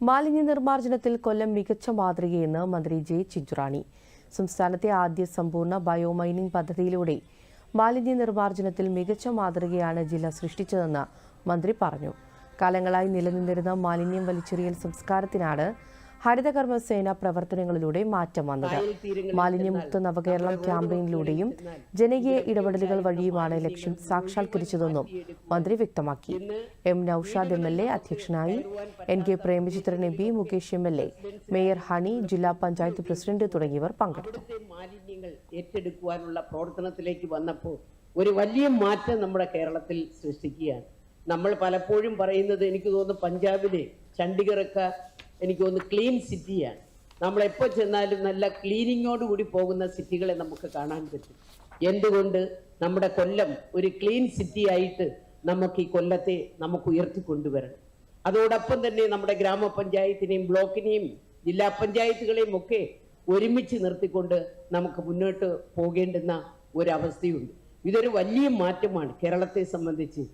മാലിന്യ നിർമ്മാർജനത്തിൽ കൊല്ലം മികച്ച മാതൃകയെന്ന് മന്ത്രി ജെ ചിഞ്ചുറാണി. സംസ്ഥാനത്തെ ആദ്യ സമ്പൂർണ ബയോമൈനിംഗ് പദ്ധതിയിലൂടെ മാലിന്യ നിർമ്മാർജനത്തിൽ മികച്ച മാതൃകയാണ് ജില്ല സൃഷ്ടിച്ചതെന്ന് മന്ത്രി പറഞ്ഞു. കാലങ്ങളായി നിലനിന്നിരുന്ന മാലിന്യം വലിച്ചെറിയൽ സംസ്കാരത്തിനാണ് ഹരിതകർമ്മസേന പ്രവർത്തനങ്ങളിലൂടെ മാറ്റം വന്നത്. മാലിന്യമുക്ത നവകേരളം ക്യാമ്പയിനിലൂടെയും ജനകീയ ഇടപെടലുകൾ വഴിയുമാണ് ലക്ഷ്യം സാക്ഷാത്കരിച്ചതെന്നും മന്ത്രി വ്യക്തമാക്കി. M Noushad M L A അധ്യക്ഷനായി N K Premachandran M P Mukesh M L A mayor Honey ജില്ലാ പഞ്ചായത്ത് പ്രസിഡന്റ് തുടങ്ങിയവർ പങ്കെടുത്തു. മാലിന്യങ്ങൾ ഏറ്റെടുക്കുവാനുള്ള പ്രവർത്തനത്തിലേക്ക് വന്നപ്പോൾ ഒരു വലിയ മാറ്റം നമ്മുടെ കേരളത്തിൽ സൃഷ്ടിക്കുകയാണ്. നമ്മൾ പലപ്പോഴും പറയുന്നത് എനിക്ക് തോന്നുന്നു പഞ്ചാബിലെ ചണ്ഡീഗറൊക്കെ എനിക്ക് തോന്നുന്നു ക്ലീൻ സിറ്റിയാണ് നമ്മൾ എപ്പോൾ ചെന്നാലും നല്ല ക്ലീനിങ്ങോട് കൂടി പോകുന്ന സിറ്റികളെ നമുക്ക് കാണാൻ പറ്റും. എന്തുകൊണ്ട്? നമ്മുടെ കൊല്ലം ഒരു ക്ലീൻ സിറ്റി ആയിട്ട് നമുക്ക് ഈ കൊല്ലത്തെ നമുക്ക് ഉയർത്തി കൊണ്ടുവരണം അതോടൊപ്പം തന്നെ നമ്മുടെ ഗ്രാമപഞ്ചായത്തിനെയും ബ്ലോക്കിനെയും ജില്ലാ പഞ്ചായത്തുകളെയും ഒക്കെ ഒരുമിച്ച് നിർത്തിക്കൊണ്ട് നമുക്ക് മുന്നോട്ട് പോകേണ്ടുന്ന ഒരവസ്ഥയുണ്ട്. ഇതൊരു വലിയ മാറ്റമാണ് കേരളത്തെ സംബന്ധിച്ച്.